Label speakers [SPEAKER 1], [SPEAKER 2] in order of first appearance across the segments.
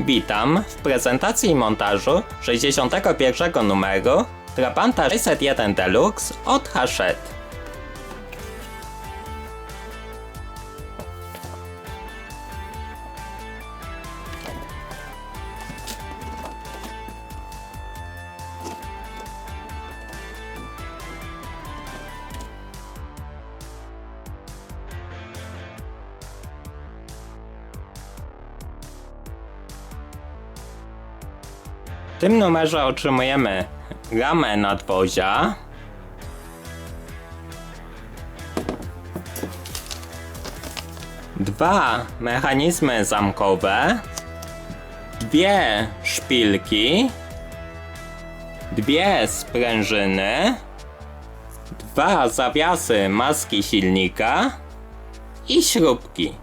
[SPEAKER 1] Witam w prezentacji i montażu 61 numeru Trabanta 601 Deluxe od Hachette. Tym numerze otrzymujemy ramę nadwozia, dwa mechanizmy zamkowe, dwie szpilki, dwie sprężyny, dwa zawiasy maski silnika. I śrubki.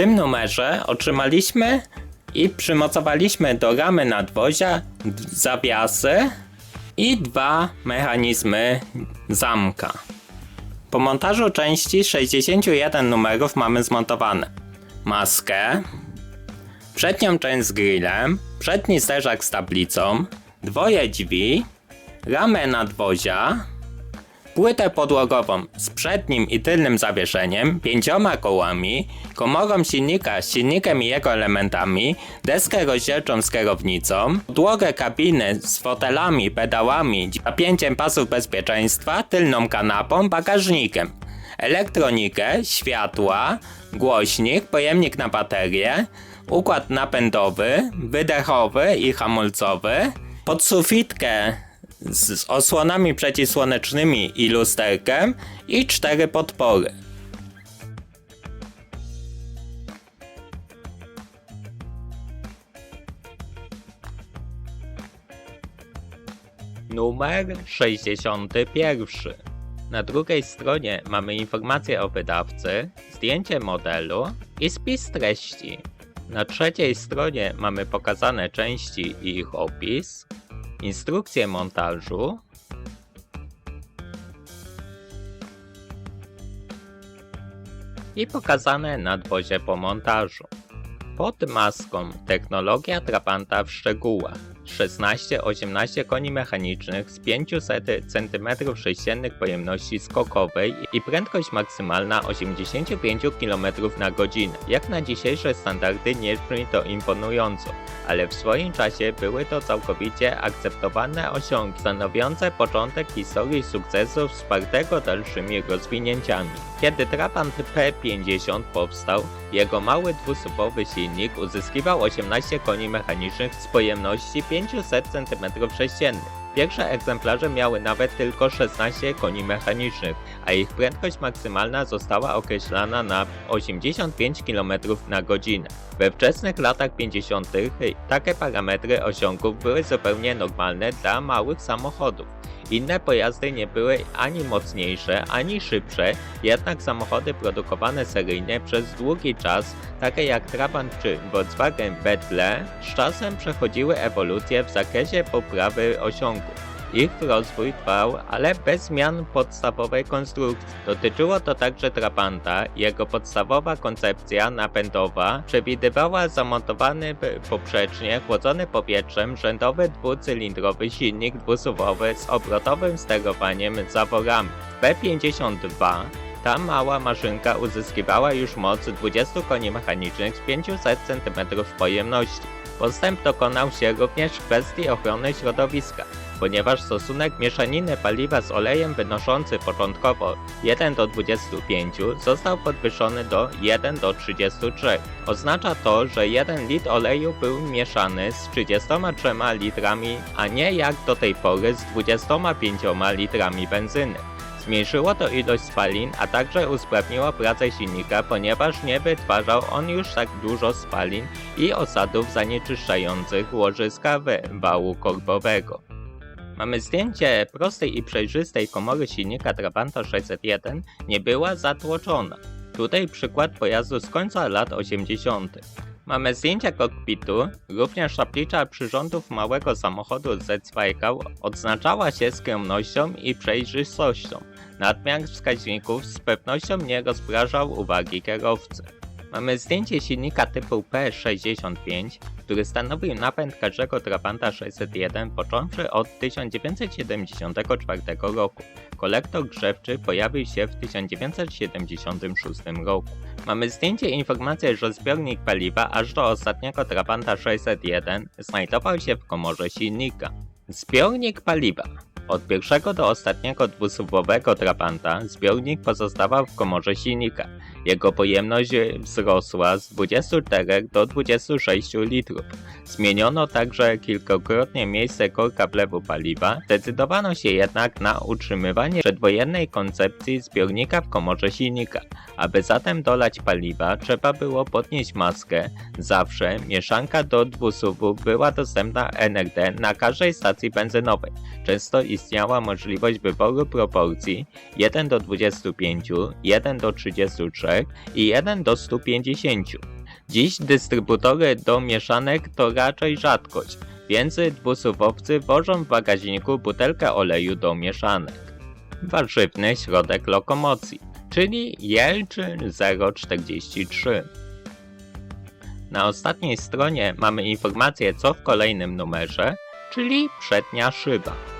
[SPEAKER 1] Tym numerze otrzymaliśmy i przymocowaliśmy do ramy nadwozia zawiasy i dwa mechanizmy zamka. Po montażu części 61 numerów mamy zmontowane maskę, przednią część z grillem, przedni zderzak z tablicą, dwoje drzwi, ramę nadwozia, płytę podłogową z przednim i tylnym zawieszeniem, pięcioma kołami, komorą silnika z silnikiem i jego elementami, deskę rozdzielczą z kierownicą, podłogę kabiny z fotelami, pedałami, zapięciem pasów bezpieczeństwa, tylną kanapą, bagażnikiem, elektronikę, światła, głośnik, pojemnik na baterię, układ napędowy, wydechowy i hamulcowy, podsufitkę z osłonami przeciwsłonecznymi i lusterkiem i cztery podpory. Numer 61. Na drugiej stronie mamy informację o wydawcy, zdjęcie modelu i spis treści. Na trzeciej stronie mamy pokazane części i ich opis, instrukcję montażu i pokazane nadwozie po montażu. Pod maską technologia Trabanta w szczegółach. 16-18 koni mechanicznych z 500 cm3 pojemności skokowej i prędkość maksymalna 85 km na godzinę. Jak na dzisiejsze standardy nie brzmi to imponująco, ale w swoim czasie były to całkowicie akceptowane osiągi, stanowiące początek historii sukcesu wspartego dalszymi rozwinięciami. Kiedy Trabant P50 powstał, jego mały dwusuwowy silnik uzyskiwał 18 koni mechanicznych z pojemności 500 cm3. Pierwsze egzemplarze miały nawet tylko 16 koni mechanicznych, a ich prędkość maksymalna została określana na 85 km na godzinę. We wczesnych latach 50. takie parametry osiągów były zupełnie normalne dla małych samochodów. Inne pojazdy nie były ani mocniejsze, ani szybsze, jednak samochody produkowane seryjnie przez długi czas, takie jak Trabant czy Volkswagen Beetle, z czasem przechodziły ewolucję w zakresie poprawy osiągów. Ich rozwój trwał, ale bez zmian podstawowej konstrukcji. Dotyczyło to także Trabanta. Jego podstawowa koncepcja napędowa przewidywała zamontowany poprzecznie chłodzony powietrzem rzędowy dwucylindrowy silnik dwusuwowy z obrotowym sterowaniem zaworami. B52 ta mała maszynka uzyskiwała już moc 20 koni mechanicznych z 500 cm pojemności. Postęp dokonał się również w kwestii ochrony środowiska, ponieważ stosunek mieszaniny paliwa z olejem wynoszący początkowo 1 do 25 został podwyższony do 1 do 33. Oznacza to, że 1 litr oleju był mieszany z 33 litrami, a nie jak do tej pory z 25 litrami benzyny. Zmniejszyło to ilość spalin, a także usprawniło pracę silnika, ponieważ nie wytwarzał on już tak dużo spalin i osadów zanieczyszczających łożyska wału korbowego. Mamy zdjęcie prostej i przejrzystej komory silnika Trabanta 601 nie była zatłoczona. Tutaj przykład pojazdu z końca lat 80. Mamy zdjęcia kokpitu, również tablicza przyrządów małego samochodu Z2 odznaczała się skromnością i przejrzystością. Nadmiar wskaźników z pewnością nie rozpraszał uwagi kierowcy. Mamy zdjęcie silnika typu P65, który stanowił napęd każdego Trabanta 601 począwszy od 1974 roku. Kolektor grzewczy pojawił się w 1976 roku. Mamy zdjęcie informacji, że zbiornik paliwa aż do ostatniego Trabanta 601 znajdował się w komorze silnika. Zbiornik paliwa. Od pierwszego do ostatniego dwusuwowego Trabanta zbiornik pozostawał w komorze silnika. Jego pojemność wzrosła z 24 do 26 litrów. Zmieniono także kilkakrotnie miejsce korka wlewu paliwa, zdecydowano się jednak na utrzymywanie przedwojennej koncepcji zbiornika w komorze silnika. Aby zatem dolać paliwa, trzeba było podnieść maskę. Zawsze mieszanka do dwusuwu była dostępna NRD na każdej stacji benzynowej. Często istniała możliwość wyboru proporcji 1 do 25, 1 do 33 3 i 1 do 150. Dziś dystrybutory do mieszanek to raczej rzadkość, więc dwusuwowcy wożą w bagażniku butelkę oleju do mieszanek. Warzywny środek lokomocji, czyli Jelczyn 043. Na ostatniej stronie mamy informację co w kolejnym numerze, czyli przednia szyba.